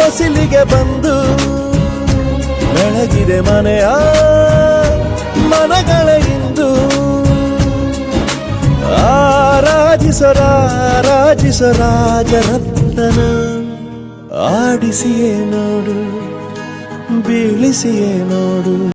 ಹೊಸಿಲಿಗೆ ಬಂದು ಬೆಳಗಿದೆ ಮನೆಯ ಮನಗಳ ಇಂದು. ಆರಾಧಿಸರ ರಾಜರತ್ತನ ಆಡಿಸಿಯೇ ನೋಡು ಬೀಳಿಸಿಯೇ ನೋಡು.